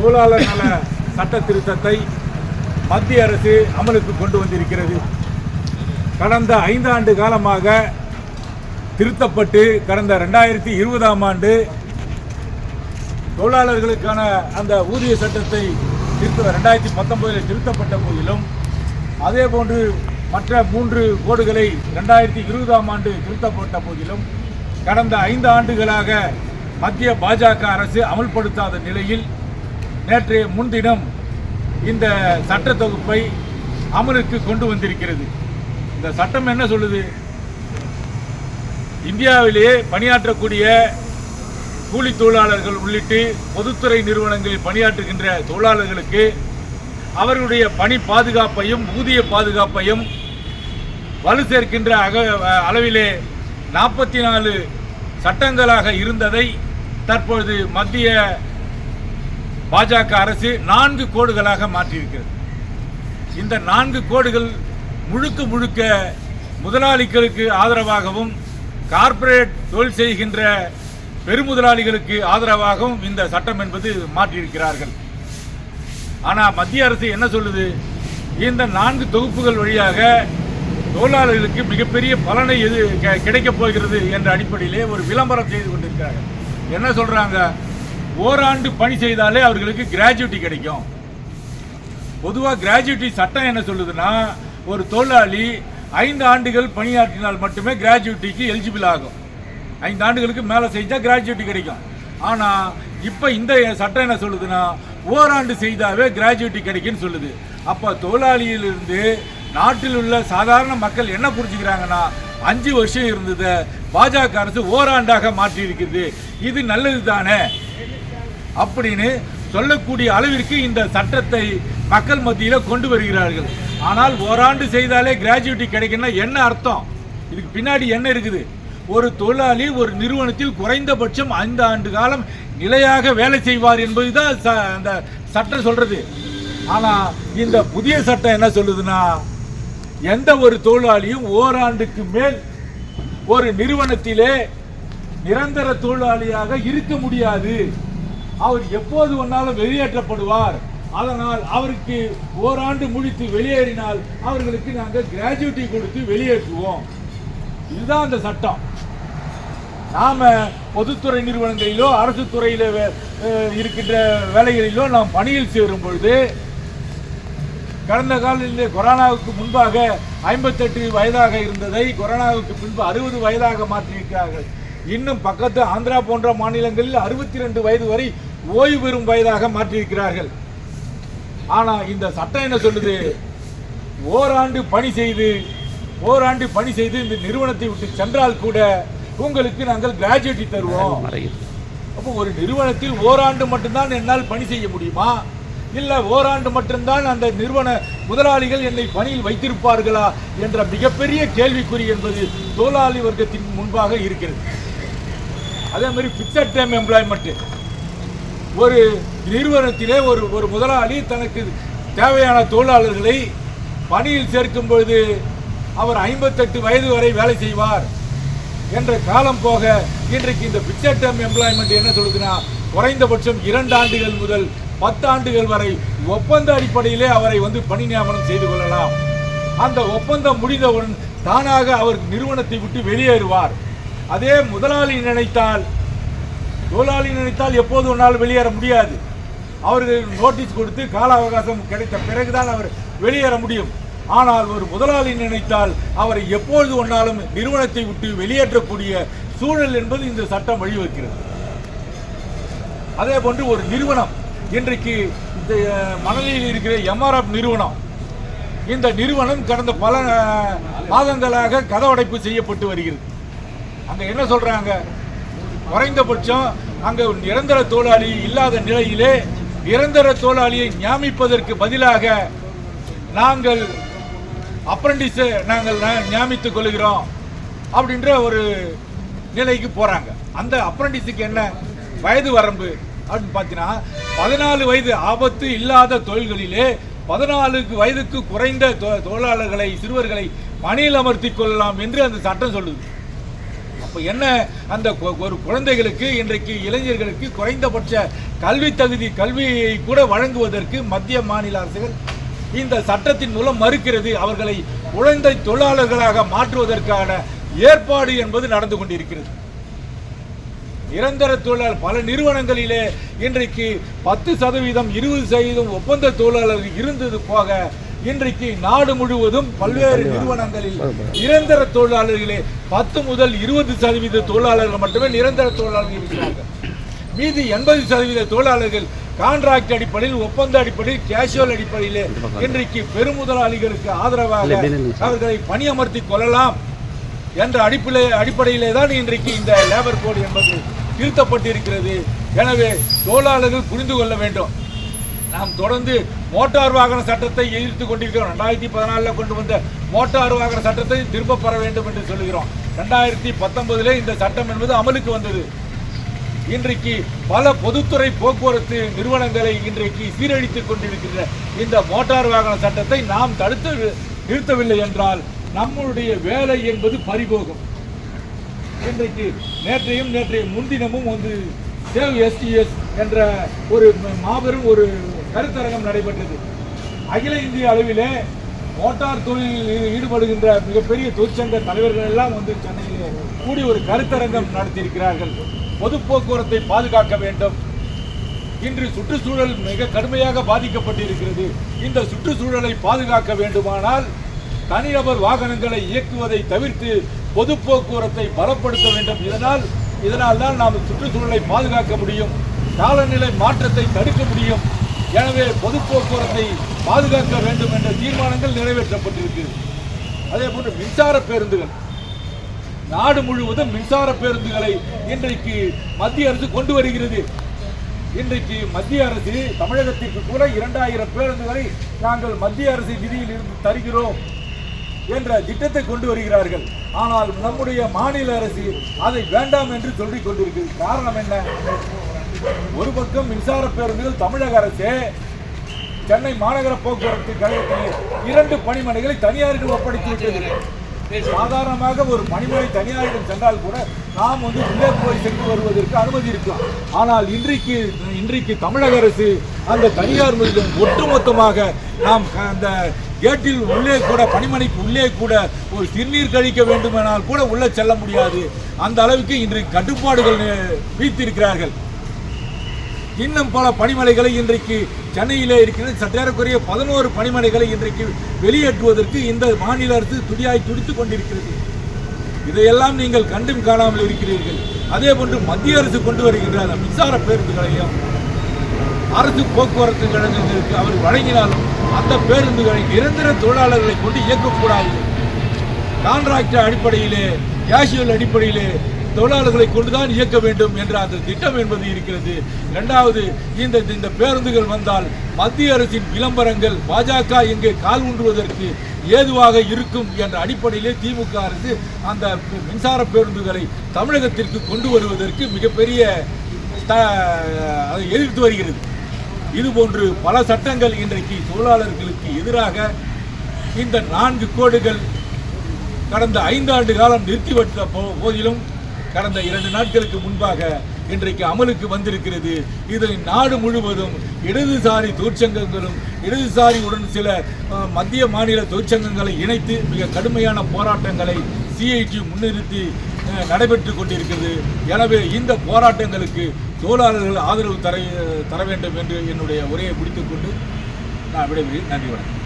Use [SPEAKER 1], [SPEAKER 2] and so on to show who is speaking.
[SPEAKER 1] தொழிலாளர் நல சட்ட திருத்தத்தை மத்திய அரசு அமலுக்கு கொண்டு வந்திருக்கிறது. கடந்த ஐந்தாண்டு காலமாக திருத்தப்பட்டு கடந்த ரெண்டாயிரத்தி இருபதாம் ஆண்டு தொழிலாளர்களுக்கான அந்த ஊதிய சட்டத்தை திருத்த ரெண்டாயிரத்தி பத்தொன்பதில் திருத்தப்பட்ட போதிலும் அதே போன்று மற்ற மூன்று கோடுகளை ரெண்டாயிரத்தி இருபதாம் ஆண்டு திருத்தப்பட்ட போதிலும் கடந்த ஐந்து ஆண்டுகளாக மத்திய பாஜக அரசு அமல்படுத்தாத நிலையில் நேற்று முன்தினம் இந்த சட்ட தொகுப்பை அமலுக்கு கொண்டு வந்திருக்கிறது. இந்த சட்டம் என்ன சொல்லுது? இந்தியாவிலேயே பணியாற்றக்கூடிய கூலி தொழிலாளர்கள் உள்ளிட்டு பொதுத்துறை நிறுவனங்களில் பணியாற்றுகின்ற தொழிலாளர்களுக்கு அவர்களுடைய பணி பாதுகாப்பையும் ஊதிய பாதுகாப்பையும் வலு சேர்க்கின்ற அக அளவிலே நாற்பத்தி நாலு சட்டங்களாக இருந்ததை தற்பொழுது மத்திய பாஜக அரசு நான்கு கோடுகளாக மாற்றியிருக்கிறது. இந்த நான்கு கோடுகள் முழுக்க முழுக்க முதலாளிகளுக்கு ஆதரவாகவும் கார்ப்பரேட் தொழில் செய்கின்ற பெருமுதலாளிகளுக்கு ஆதரவாகவும் இந்த சட்டம் என்பது மாற்றியிருக்கிறார்கள். ஆனால் மத்திய அரசு என்ன சொல்லுது? இந்த நான்கு தொகுப்புகள் வழியாக தொழிலாளர்களுக்கு மிகப்பெரிய பலனை எது கிடைக்கப் போகிறது என்ற அடிப்படையிலே ஒரு விளம்பரம் செய்து கொண்டிருக்கிறார்கள். என்ன சொல்கிறாங்க ஓராண்டு பணி செய்தாலே அவர்களுக்கு கிராஜுவிட்டி கிடைக்கும். பொதுவாக கிராஜுவிட்டி சட்டம் என்ன சொல்லுதுன்னா ஒரு தொழிலாளி ஐந்து ஆண்டுகள் பணியாற்றினால் மட்டுமே கிராஜுவிட்டிக்கு எலிஜிபிள் ஆகும். ஐந்து ஆண்டுகளுக்கு மேலே செஞ்சால் கிராஜுவிட்டி கிடைக்கும். ஆனால் இப்போ இந்த சட்டம் என்ன சொல்லுதுன்னா ஓராண்டு செய்தாவே கிராஜுவிட்டி கிடைக்குன்னு சொல்லுது. அப்போ தொழிலாளியிலிருந்து நாட்டில் உள்ள சாதாரண மக்கள் என்ன புரிஞ்சுக்கிறாங்கன்னா அஞ்சு வருஷம் இருந்ததை பாஜக அரசு ஓராண்டாக மாற்றி இருக்குது இது நல்லது தானே அப்படின்னு சொல்லக்கூடிய அளவிற்கு இந்த சட்டத்தை மக்கள் மத்தியில் கொண்டு வருகிறார்கள். ஆனால் ஓராண்டு செய்தாலே கிராஜுவிட்டி கிடைக்குன்னா என்ன அர்த்தம்? இதுக்கு பின்னாடி என்ன இருக்குது? ஒரு தொழிலாளி ஒரு நிறுவனத்தில் குறைந்தபட்சம் ஐந்து ஆண்டு காலம் நிலையாக வேலை செய்வார் என்பதுதான் ச- அந்த சட்டம் சொல்கிறது ஆனால் இந்த புதிய சட்டம் என்ன சொல்லுதுன்னா எந்த ஒரு தொழிலாளியும் ஓராண்டுக்கு மேல் ஒரு நிறுவனத்திலே நிரந்தர தொழிலாளியாக இருக்க முடியாது. அவர் எப்போது ஒன்னாலும் வெளியேற்றப்படுவார். அதனால் அவருக்கு ஓராண்டு முடித்து வெளியேறினால் அவர்களுக்கு நாங்கள் கிராஜுவிட்டி கொடுத்து வெளியேற்றுவோம். இதுதான் அந்த சட்டம். நாம் பொதுத்துறை நிறுவனங்களிலோ அரசு துறையில் வே- இருக்கின்ற வேலைகளிலோ நாம் பணியில் சேரும் பொழுது கடந்த காலத்திலே கொரோனாவுக்கு முன்பாக ஐம்பத்தெட்டு வயதாக இருந்ததை கொரோனாவுக்கு பின்பு அறுபது வயதாக மாற்றியிருக்கிறார்கள். இன்னும் பக்கத்து ஆந்திரா போன்ற மாநிலங்களில் அறுபத்தி ரெண்டு வயது வரை ஓய்வு பெறும் வயதாக மாற்றியிருக்கிறார்கள். ஆனா இந்த சட்டம் என்ன சொல்லுது? ஓராண்டு பணி செய்து ஓராண்டு பணி செய்து இந்த நிறுவனத்தை விட்டு சென்றால் கூட உங்களுக்கு நாங்கள் கிராஜுவிட்டி தருவோம். அப்போ ஒரு நிறுவனத்தில் ஓராண்டு மட்டும்தான் என்னால் பணி செய்ய முடியுமா? இல்ல ஓராண்டு மட்டும்தான் அந்த நிறுவன முதலாளிகள் என்னை பணியில் வைத்திருப்பார்களா என்ற மிகப்பெரிய கேள்விக்குறி என்பது தொழிலாளி வர்க்கத்தின் முன்பாக இருக்கிறது. அதே மாதிரி பிக்சட் டைம் எம்ப்ளாய்மெண்ட் ஒரு நிறுவனத்திலே ஒரு ஒரு முதலாளி தனக்கு தேவையான தொழிலாளர்களை பணியில் சேர்க்கும் பொழுது அவர் ஐம்பத்தெட்டு வயது வரை வேலை செய்வார் என்ற காலம் போக இன்றைக்கு இந்த பிக்சர் டேர்ம் எம்ப்ளாய்மெண்ட் என்ன சொல்லுதுன்னா குறைந்தபட்சம் இரண்டு ஆண்டுகள் முதல் பத்து ஆண்டுகள் வரை ஒப்பந்த அடிப்படையிலே அவரை வந்து பணி நியமனம் செய்து கொள்ளலாம். அந்த ஒப்பந்தம் முடிந்தவுடன் தானாக அவர் நிறுவனத்தை விட்டு வெளியேறுவார். அதே முதலாளி நினைத்தால் தொழிலாளி நினைத்தால் எப்போது ஒன்றாலும் வெளியேற முடியாது. அவர்கள் நோட்டீஸ் கொடுத்து கால அவகாசம் கிடைத்த பிறகுதான் அவர் வெளியேற முடியும். ஆனால் ஒரு முதலாளி நினைத்தால் அவரை எப்பொழுது ஒன்றாலும் நிறுவனத்தை விட்டு வெளியேற்றக்கூடிய சூழல் என்பது இந்த சட்டம் வழிவகுக்கிறது. அதே போன்று ஒரு நிறுவனம் இன்றைக்கு இந்த மணலில் மணலியில் இருக்கிற எம்ஆர்எஃப் நிறுவனம் இந்த நிறுவனம் கடந்த பல மாதங்களாக கதவடைப்பு செய்யப்பட்டு வருகிறது. அங்கே என்ன சொல்கிறாங்க குறைந்தபட்சம் அங்கே நிரந்தர தொழிலாளி இல்லாத நிலையிலே நிரந்தர தொழிலாளியை நியமிப்பதற்கு பதிலாக நாங்கள் அப்ரண்டிஸை நாங்கள் நியமித்துக் கொள்கிறோம் அப்படின்ற ஒரு நிலைக்கு போகிறாங்க அந்த அப்ரண்டிஸுக்கு என்ன வயது வரம்பு அப்படின்னு பார்த்தீங்கன்னா பதினாலு வயது ஆபத்து இல்லாத தொழில்களிலே பதினாலு வயதுக்கு குறைந்த தொழிலாளர்களை சிறுவர்களை பணியில் அமர்த்தி கொள்ளலாம் என்று அந்த சட்டம் சொல்லுது. அப்போ என்ன? அந்த ஒரு குழந்தைகளுக்கு இன்றைக்கு இளைஞர்களுக்கு குறைந்தபட்ச கல்வி தகுதி கல்வியை கூட வழங்குவதற்கு மத்திய மாநில அரசுகள் இந்த சட்டத்தின் மூலம் மறுக்கிறது. அவர்களை குழந்தை தொழிலாளர்களாக மாற்றுவதற்கான ஏற்பாடு என்பது நடந்து கொண்டிருக்கிறது. நிரந்தர தொழிலாளர் பல நிறுவனங்களிலே இன்றைக்கு பத்து சதவீதம் இருபது சதவீதம் ஒப்பந்த தொழிலாளர்கள் இருந்தது போக இன்றைக்கு நாடு முழுவதும் பல்வேறு நிறுவனங்களில் நிரந்தர தொழிலாளர்களே பத்து முதல் இருபது சதவீத தொழிலாளர்கள் மட்டுமே நிரந்தர தொழிலாளர்கள் இருக்கிறார்கள். மீதி எண்பது சதவீத தொழிலாளர்கள் கான்ட்ராக்ட் அடிப்படையில் ஒப்பந்த அடிப்படையில் கேஷுவல் அடிப்படையில் இன்றைக்கு பெருமுதலாளிகளுக்கு ஆதரவாக அவர்களை பணியமர்த்தி கொள்ளலாம் என்ற அடிப்பிலே அடிப்படையிலே தான் இன்றைக்கு இந்த லேபர் கோடு என்பது திருத்தப்பட்டிருக்கிறது. எனவே தொழிலாளர்கள் புரிந்து கொள்ள வேண்டும். நாம் தொடர்ந்து மோட்டார் வாகன சட்டத்தை எதிர்த்து கொண்டிருக்கிறோம். ரெண்டாயிரத்தி பதினாலில் கொண்டு வந்த மோட்டார் வாகன சட்டத்தை திரும்ப பெற வேண்டும் என்று சொல்கிறோம் ரெண்டாயிரத்தி பத்தொன்பதிலே இந்த சட்டம் என்பது அமலுக்கு வந்தது. இன்றைக்கு பல பொதுத்துறை போக்குவரத்து நிறுவனங்களை இன்றைக்கு சீரழித்துக் கொண்டிருக்கின்ற இந்த மோட்டார் வாகன சட்டத்தை நாம் தடுத்து நிறுத்தவில்லை என்றால் நம்மளுடைய வேலை என்பது பறிபோகும். இன்றைக்கு நேற்றையும் நேற்றைய முன்தினமும் வந்து சேவ் எஸ்டிஎஸ் என்ற ஒரு மாபெரும் ஒரு கருத்தரங்கம் நடைபெற்றது. அகில இந்திய அளவிலே மோட்டார் தொழிலில் ஈடுபடுகின்ற மிகப்பெரிய தொழிற்சங்க தலைவர்கள் எல்லாம் வந்து சென்னையிலே கூடி ஒரு கருத்தரங்கம் நடத்தியிருக்கிறார்கள். பொது போக்குவரத்தை பாதுகாக்க வேண்டும். இன்று சுற்றுச்சூழல் மிக கடுமையாக பாதிக்கப்பட்டிருக்கிறது. இந்த சுற்றுச்சூழலை பாதுகாக்க வேண்டுமானால் தனிநபர் வாகனங்களை இயக்குவதை தவிர்த்து பொது போக்குவரத்தை பலப்படுத்த வேண்டும். இதனால் இதனால் தான் நாம் சுற்றுச்சூழலை பாதுகாக்க முடியும். காலநிலை மாற்றத்தை தடுக்க முடியும். எனவே பொது போக்குவரத்தை பாதுகாக்க வேண்டும் என்ற தீர்மானங்கள் நிறைவேற்றப்பட்டிருக்கிறது அதே போன்று மின்சார பேருந்துகள். நாடு முழுவதும் மின்சார பேருந்துகளை இன்றைக்கு மத்திய அரசு கொண்டு வருகிறது. இன்றைக்கு மத்திய அரசு தமிழகத்திற்கு கூட இரண்டாயிரம் பேருந்துகளை நாங்கள் மத்திய அரசு நிதியில் இருந்து தருகிறோம் என்ற திட்டத்தை கொண்டு வருகிறார்கள். ஆனால் நம்முடைய மாநில அரசு அதை வேண்டாம் என்று சொல்லிக் கொண்டிருக்கிறது. காரணம் என்ன? ஒரு பக்கம் மின்சார பேருந்துகள் தமிழக அரசே சென்னை மாநகர போக்குவரத்து கழகத்தில் இரண்டு பணிமனைகளை தனியாருக்கு ஒப்படைத்து விட்டது. சாதாரணமாக ஒரு பணிமனை தனியாரிடம் சென்றால் கூட நாம் வந்து உள்ளே போய் சென்று வருவதற்கு அனுமதி இருக்கும் ஆனால் இன்றைக்கு இன்றைக்கு தமிழக அரசு அந்த தனியார் முதலில் ஒட்டுமொத்தமாக நாம் அந்த கேட்டில் உள்ளே கூட பணிமனைக்கு உள்ளே கூட ஒரு சிறுநீர் கழிக்க வேண்டுமானால் கூட உள்ளே செல்ல முடியாது. அந்த அளவுக்கு இன்றைக்கு கட்டுப்பாடுகள் வீத்திருக்கிறார்கள். இன்னும் பல பணிமனைகளை இன்றைக்கு சென்னையிலே இருக்கிறது. சற்றேறக்குறைய பதினோரு பணிமனைகளை இன்றைக்கு வெளியேற்றுவதற்கு இந்த மாநில அரசு துடியாய் துடித்துக் கொண்டிருக்கிறது. இதையெல்லாம் நீங்கள் கண்டும் காணாமல் இருக்கிறீர்கள். அதே போன்று மத்திய அரசு கொண்டு வருகின்ற அந்த மின்சார பேருந்துகளையும் அரசு போக்குவரத்து கழகங்களுக்கு அவர் வழங்கினாலும் அந்த பேருந்துகளை நிரந்தர தொழிலாளர்களை கொண்டு இயக்கக்கூடாது. கான்ட்ராக்ட் அடிப்படையிலே கேஷுவல் அடிப்படையிலே தொழிலாளர்களை கொண்டுதான் இயக்க வேண்டும் என்ற அந்த திட்டம் என்பது இருக்கிறது. இரண்டாவது இந்த இந்த பேருந்துகள் வந்தால் மத்திய அரசின் விளம்பரங்கள் பாஜக எங்கே கால் ஊன்றுவதற்கு ஏதுவாக இருக்கும் என்ற அடிப்படையிலே திமுக அரசு அந்த மின்சார பேருந்துகளை தமிழகத்திற்கு கொண்டு வருவதற்கு மிகப்பெரிய த- அதை எதிர்த்து வருகிறது. இதுபோன்று பல சட்டங்கள் இன்றைக்கு தொழிலாளர்களுக்கு எதிராக இந்த நான்கு கோடுகள் கடந்த ஐந்தாண்டு காலம் நிறுத்தி வைத்த போதிலும் கடந்த இரண்டு நாட்களுக்கு முன்பாக இன்றைக்கு அமலுக்கு வந்திருக்கிறது. இதில் நாடு முழுவதும் இடதுசாரி தொழிற்சங்கங்களும் இடதுசாரியுடன் சில மத்திய மாநில தொழிற்சங்கங்களை இணைத்து மிக கடுமையான போராட்டங்களை சிஐடி முன்னிறுத்தி நடைபெற்று கொண்டிருக்கிறது. எனவே இந்த போராட்டங்களுக்கு தொழிலாளர்கள் ஆதரவு தர தர வேண்டும் என்று என்னுடைய உரையை முடித்துக்கொண்டு நான் விடைபெறுகிறேன். நன்றி வணக்கம்.